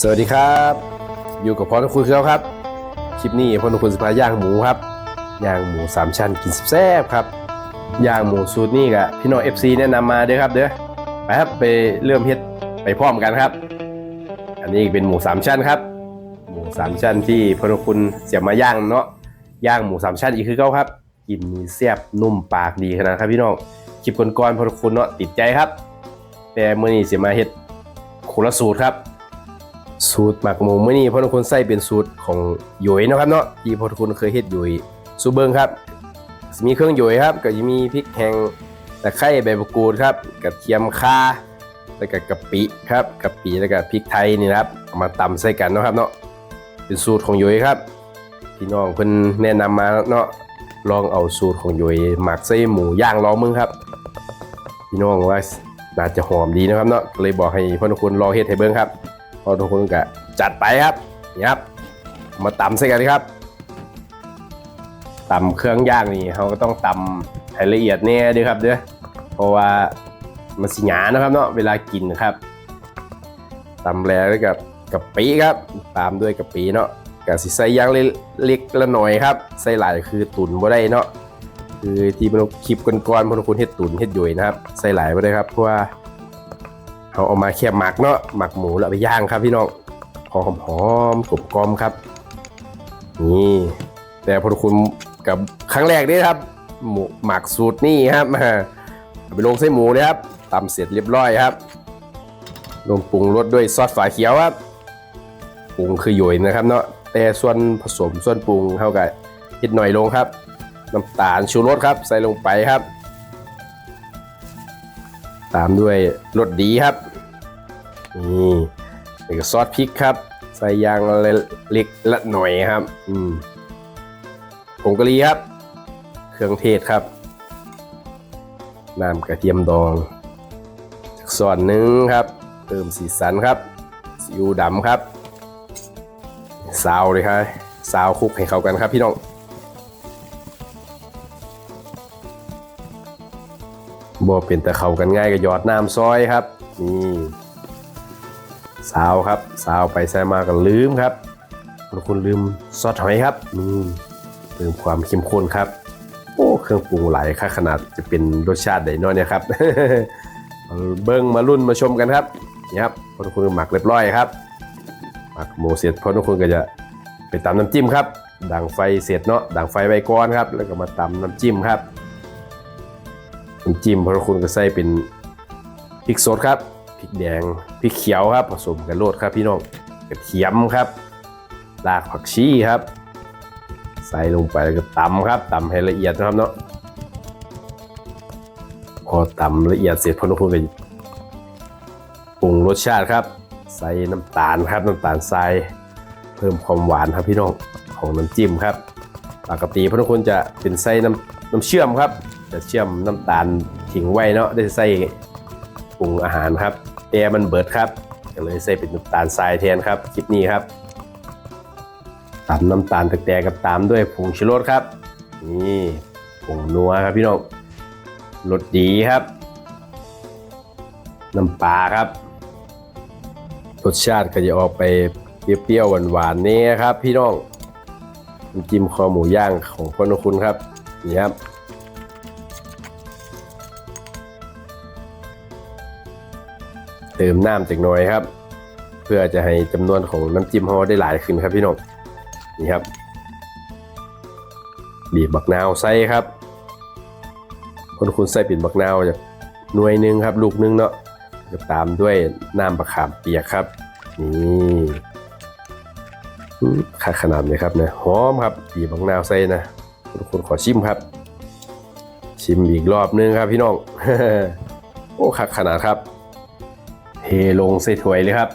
สวัสดีครับ อยู่กับพรคุณแล้วครับ คลิปนี้พรคุณสพาย่างหมูครับย่างหมูสามชั้นกินแซ่บครับย่างหมูสูตรนี่กับพี่น้อง FC แนะนำมาเด้อครับเด้อไปครับไปเริ่มเฮ็ดไปพร้อมกันครับ อันนี้เป็นหมูสามชั้นครับ หมูสามชั้นที่พรคุณเสียบมาย่างเนาะย่างหมูสามชั้นอีกคือเก้าครับกินมีแซ่บนุ่มปากดีขนาดครับพี่น้องคลิปก่อนๆพรคุณเนาะติดใจครับ แต่เมื้อนี้เสียมาเฮ็ดคนละสูตรครับ สูตรหมักหมูมื้อนี้พ่อทุกคนใส่เป็นสูตรของหยวยนะครับเนาะที่พ่อทุกคนเคยเฮ็ดหยวยสูเบิงครับมีเครื่องหยวยครับ ก็จะมีพริกแห้งตะไคร้ใบมะกรูดครับกระเทียมข่าแล้วก็กะปิครับกะปิแล้วก็พริกไทยนี่นะครับเอามาตำใส่กันนะครับเนาะเป็นสูตรของหยวยครับพี่น้องเพิ่นแนะนำมาเนาะลองเอาสูตรของหยวยหมักใส่หมูย่างลอมึงครับพี่น้องว่าน่าจะหอมดีนะครับเนาะเลยบอกให้พ่อทุกคนลองเฮ็ดให้เบิ่งครับ พอทุกคนก็จัดไปครับนี่ครับ มาตำใส่กันเลยครับตำเครื่องย่างนี่เขาก็ต้องตำให้ละเอียดแน่ด้วยครับเด้อเพราะว่ามันสิหยานะครับเนาะเวลากินครับตำแล้วกับกะปิครับ ตามด้วยกะปิเนาะกะสิใส่ย่างเล็กละหน่อยครับใส่หลายคือตุนบ่ได้เนาะคือที่มันคลิปก่อนๆพวกคุณเฮ็ดตุนเฮ็ดย่อยนะครับ ใส่หลายบ่ได้ครับเพราะว่า เอาเอามาแค่หมักเนาะหมักหมูแล้วไปย่างครับพี่น้องพอหอมๆกลมกลอมครับ นี่แต่พอคุณกับครั้งแรกนี่ครับ หมูหมักสูตรนี่ครับไปลงใส่หมูเลยครับตำเสร็จเรียบร้อยครับลงปรุงรสด้วยซอสฝาเขียวครับปรุงคือหยอยนะครับเนาะแต่ส่วนผสมส่วนปรุงเท่ากับนิดหน่อยลงครับน้ำตาลชูรสครับใส่ลงไปครับ ตามด้วยรสดีครับนี่นี่ก็ซอสพริกครับ ใส่ยางเล็กละหน่อยครับอืมผงกะหรี่ครับ เครื่องเทศครับน้ำกระเทียมดองส่วนหนึ่งครับ เติมสีสันครับซีอิ๊วดำครับซาวเลยครับซาวคลุกให้เข้ากันครับพี่น้อง บ่เป็นแต่เข้ากันง่ายก็หยอดน้ำซอยครับนี่สาวครับสาวไปใส่มาก็ลืมครับบางคนลืมซอสหอยครับนี่เติมความเข้มข้นครับโอ้เครื่องปรุงหลายค่าขนาดจะเป็นรสชาติใดเน้อยเนี่ยครับเบิ้งมารุ่นมาชมกันครับนี่ครับพอทุกคนหมักเรียบร้อยครับหมักหมูเสร็จพอทุกคนก็จะไปตำน้ำจิ้มครับดังไฟเสร็จเนาะดังไฟไว้ก่อนครับ แล้วก็มาตำน้ำจิ้มครับ น้ำจิ้มพระคุณก็ใส่เป็นพริกสดครับพริกแดงพริกเขียวครับ ผสมกันโรดครับพี่น้องกระเทียมครับรากผักชีครับ ใส่ลงไปแล้วก็ตำครับตำให้ละเอียดนะครับเนาะพอตำละเอียดเสร็จพระคุณก็ปรุงรสชาติครับ ใส่น้ำตาลครับน้ำตาลทรายเพิ่มความหวานครับพี่น้องของน้ำจิ้มครับ ปกติพระคุณจะเป็นใส่น้ำน้ำเชื่อมครับ จะเชื่อมน้ำตาลทิ้งไว้เนาะได้ใส่ปรุงอาหารครับแต่มันเบิดครับก็เลยใส่เป็นน้ำตาลทรายแทนครับคลิปนี้ครับตำน้ำตาลตะแตกกับตามด้วยผงชูรสครับ นี่ผงนัวครับพี่น้องรสดีครับ น้ำปลาครับรสชาติก็จะออกไปเปรี้ยวๆหวานๆนี่ครับ พี่น้องจิ้มคอหมูย่างของพ่อนคุณครับนี่ครับ ติมน้ำจากน่อยครับ เพื่อจะให้จำนวนของน้ำจิ้มเขาได้หลายขึ้นครับพี่น้องนี่ครับ บีบบักนาวใส่ครับ คนคุณใส่ปิ่นบักนาวจากหน่วยหนึ่งครับ ลูกนึงเนาะตามด้วยน้ำมะขามเปียกครับนี่ค่าขนาดเลยครับนี่ยหอมครับบีบบักนาวใส่นะคนคุณขอชิมครับ ชิมอีกรอบนึงครับพี่น้อง โอ้คักขนาดครับ ลงใส่ถ้วยเลยครับ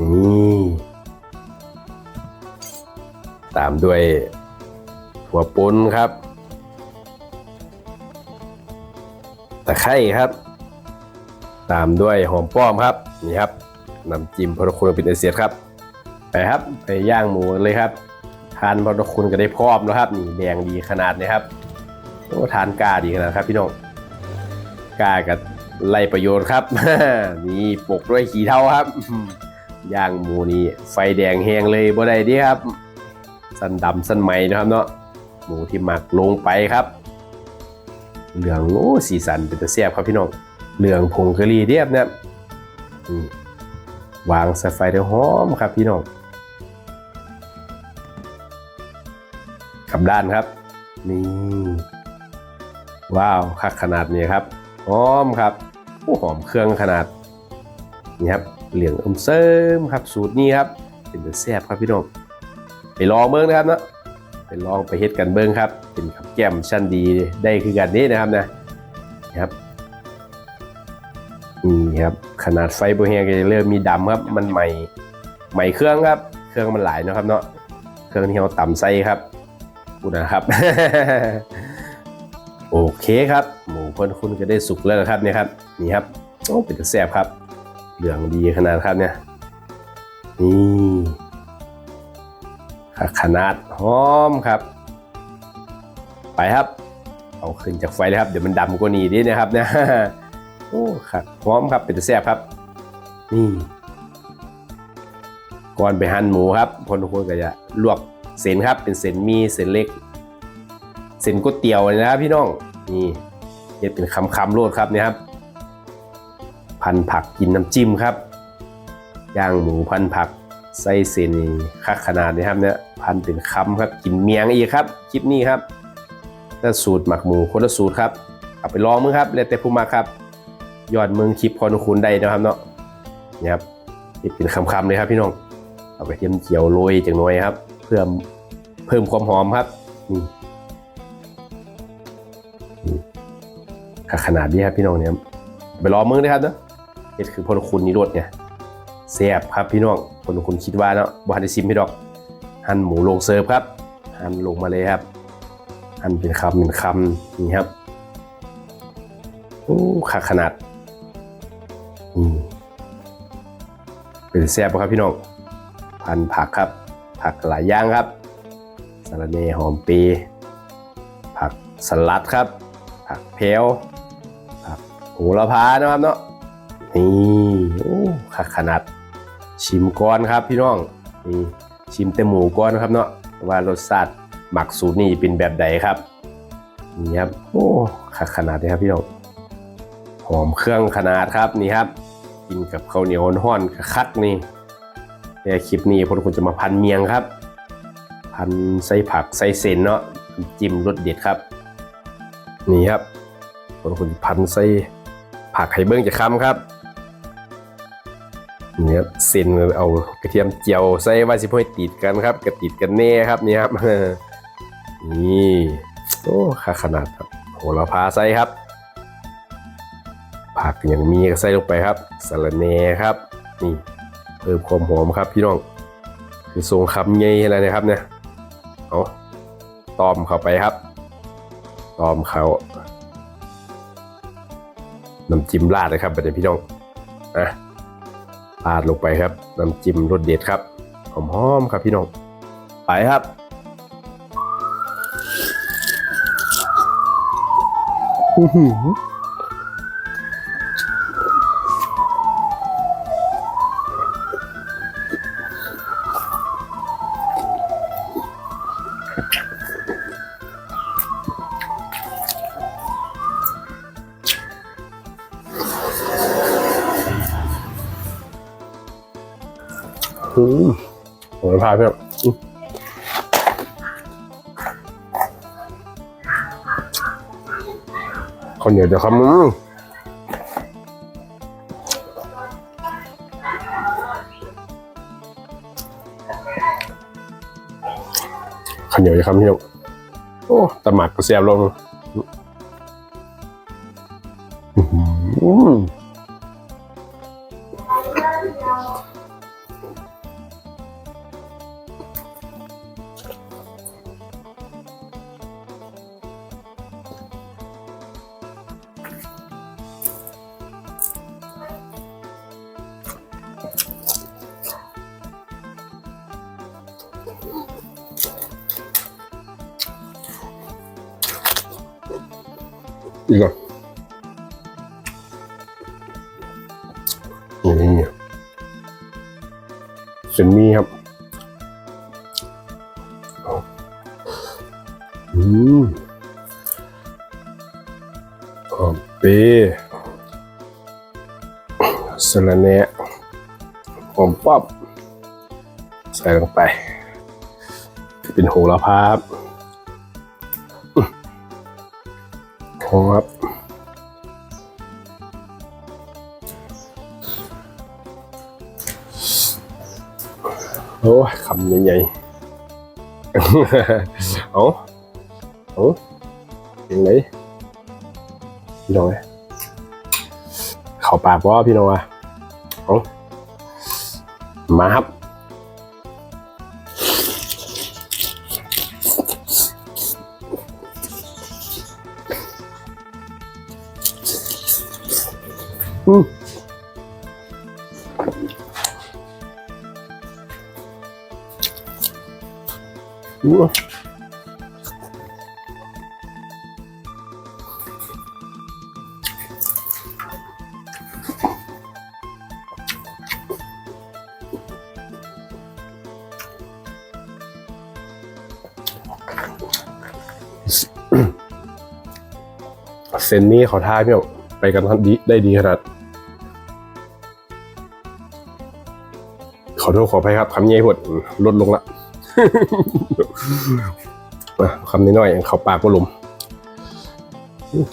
นี่ตามด้วยถั่วป่นครับ ตะไคร้ครับ ตามด้วยหอมป้อมครับนี่ครับน้ำจิ้มพอคุณเป็นเอเซียครับ ไปครับไปย่างหมูเลยครับ ทานพอคุณก็ได้พร้อมแล้วครับนี่แดงดีขนาดนี้ครับโอ้ทานกล้าดีขนาดครับพี่น้องกล้ากับ ไรประโยชน์ครับนี่ปกด้วยขีเท่าครับย่างหมูนี่ไฟแดงแห้งเลยบ่ได้ดีครับ สันดำสันไหมนะครับเนาะหมูที่หมักลงไปครับ เหลืองโอ้สีสันเป็นตะแซ่บครับพี่น้องเหลืองผงกะหรี่เรียบเนี่ยนะวางใส่ไฟได้หอมครับพี่น้องกับด้านครับนี่ว้าวคักขนาดนี้ครับ หอมครับโอ้หอมเครื่องขนาดนี่ครับเหลืองอมเสริมครับสูตรนี้ครับ เป็นแซ่บครับพี่น้องไปลองเบิ้งนะครับเนาะไปลองไปเฮ็ดกันเบิ้งครับ เป็นขับแก้มชั้นดีได้คือกันนี้นะครับนะนี่ครับนี่ครับขนาดไฟโบแฮงก็จะเริ่มมีดำครับ มันใหม่ใหม่เครื่องครับ เครื่องมันหลายนะครับเนาะเครื่องที่เราต่ำใส่ครับกูนะครับ โอเคครับ หมูคนคุณก็ได้สุกแล้วนะครับเนี่ยครับนี่ครับโอ้เป็นตะแซ่บครับ เหลืองดีขนาดครับเนี่ยนี่ขนาดหอมครับ ไปครับ เอาขึ้นจากไฟเลยครับ เดี๋ยวมันดำกว่านี้ดินะครับเนี่ยโอ้ครับหอมครับเป็นตะแซ่บครับ นี่ก่อนไปหั่นหมูครับคนทุกคนก็จะลวกเส้นครับ เป็นเส้นมีเส้นเล็ก เส้นก๋วยเตี๋ยวเลยนะครับพี่น้องนี่เฮ็ดเป็นคำๆโลดครับเนี่ยครับ พันผักกินน้ำจิ้มครับย่างหมูพันผักไส้เส้นคักขนาดนี้ครับเนี่ยพันเป็นคำครับกินเมียงอีกครับคลิปนี้ครับแต่สูตรหมักหมูคนละสูตรครับเอาไปลองมึงครับแล้วแต่ผู้มาครับยอดมืองคลิปพอนุคุณได้นะครับเนาะนี่ครับเป็นคำๆเลยครับพี่น้อง เอาไปเทียมเจียวโรยจากหน่อยครับ เพื่อเพิ่มความหอมครับนี่ คักขนาดนี้ครับพี่น้องเนี่ยไปลอมึงนะครับเนาะเฮ็ดคือพลคุณนิโรธเนี่ยแซ่บครับพี่น้องพลคุณคิดว่าเนาะบ่ทันได้ซิมพี่ดอก หั่นหมูลงเสิร์ฟครับ หั่นลงมาเลยครับ หั่นเป็นคำเป็นคำนี่ครับโอ้ขาขนาดอืมเป็นแซ่บครับพี่น้องพันผักครับ ผักหลายอย่างครับสะระเนหอมปี ผักสลัดครับ ผักเพลว โหระพานะครับเนาะนี่โอ้คักขนาด ชิมก้อนครับพี่น้องนี่ชิมแต่หมูก้อนครับเนาะว่ารสชาติหมักสูตรนี่เป็นแบบใดครับนี่ครับโอ้คักขนาดนี้ครับพี่น้องหอมเครื่องขนาดครับนี่ครับ กินกับข้าวเหนียวห้อนคักนี่ในคลิปนี้พวกคุณจะมาพันเมียงครับ พันใส่ผักใส่เส้นเนาะจิ้มรสเด็ดครับ นี่ครับพวกคุณพันใส่ ผักไข่เบิ้งจะค้ำครับนี่ครับเส้นเอากระเทียมเจียวใส่ไว้สิพ่อให้ติดกันครับกระติดกันแน่ครับนี่ครับนี่โอ้ค่าขนาดครับโหระพาใส่ครับ ผักอย่างมีก็ใส่ลงไปครับสะระแหน่ครับนี่เพิ่มความหอมครับพี่น้องคือทรงคำใหญ่อะไรนะครับเนี่ยเอาตอมเข้าไปครับ ตอมเขา น้ำจิ้มราดนะครับประเดี๋ยวพี่น้องอะราดลงไปครับน้ำจิ้มรสเด็ดครับหอมๆครับพี่น้องไปครับอื้อหือ ข้าวเหนียวจะคำอื้อข้าวเหนียวจะครับพี่น้องโอ้ตะหมักก็เสียบลง อีกอะนี่เส้นมีครับอืมหอมเป้สะระแหน่หอมป๊อบใส่ลงไป เป็นโหระพาครับ ครับ โอ้ยคำใหญ่ๆเอาเอาอย่างไรพี่น้องเอ้ยเข้าปากว่าพี่น้องอะเอามาครับ อืมอืมเซนนี่เขาท่าพี่น้องไปกันได้ดีขนาด ขอโทษขออภัยครับคำนี้หดลดลงละอะคำนี้น้อยๆเขาปากก็ลม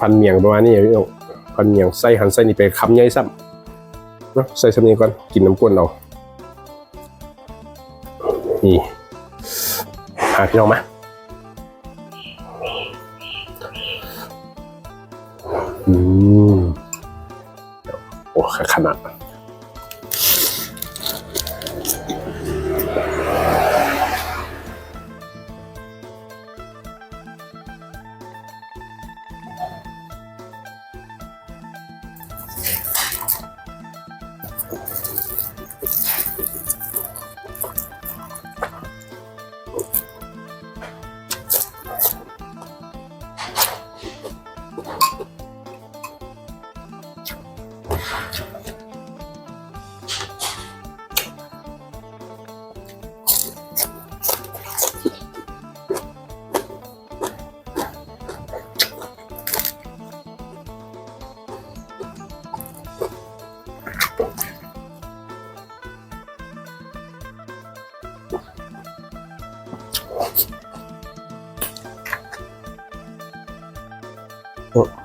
พันเมียงประมาณนี้พี่น้องพันเมียงไส้หันไส้นี่ไปคำใหญ่ซ้ำเนาะใส่สำเนียงก่อนกินน้ำก้นเรานี่หาพี่น้องมาอืมโอ้ขนาด นั้น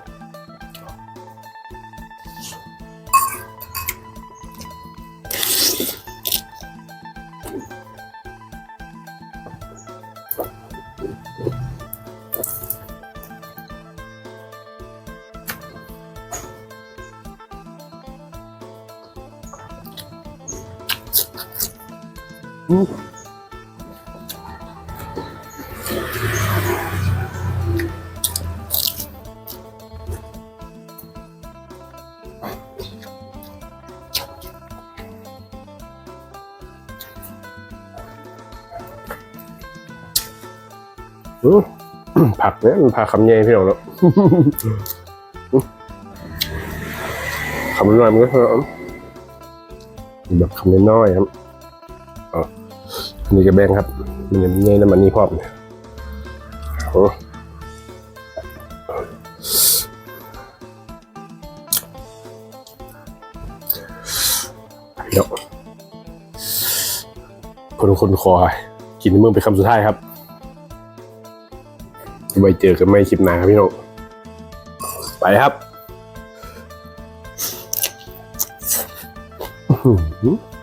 อื ผักเนี่ยมันผักคำใหญ่พี่น้องเนาะคำน้อยมันก็เถอะแบบคำน้อยๆครับอ๋อนนี้ก็แบงครับ มันจะมีใหญ่น้ำมันนี่พร้อมเนี่ยโอ้เดี๋ยวคนคนคอกินเมื่อเป็นคำสุดท้ายครับ ไว้เจอกันไม่คลิปหน้าครับพี่น้องไปครับ Mm-hmm.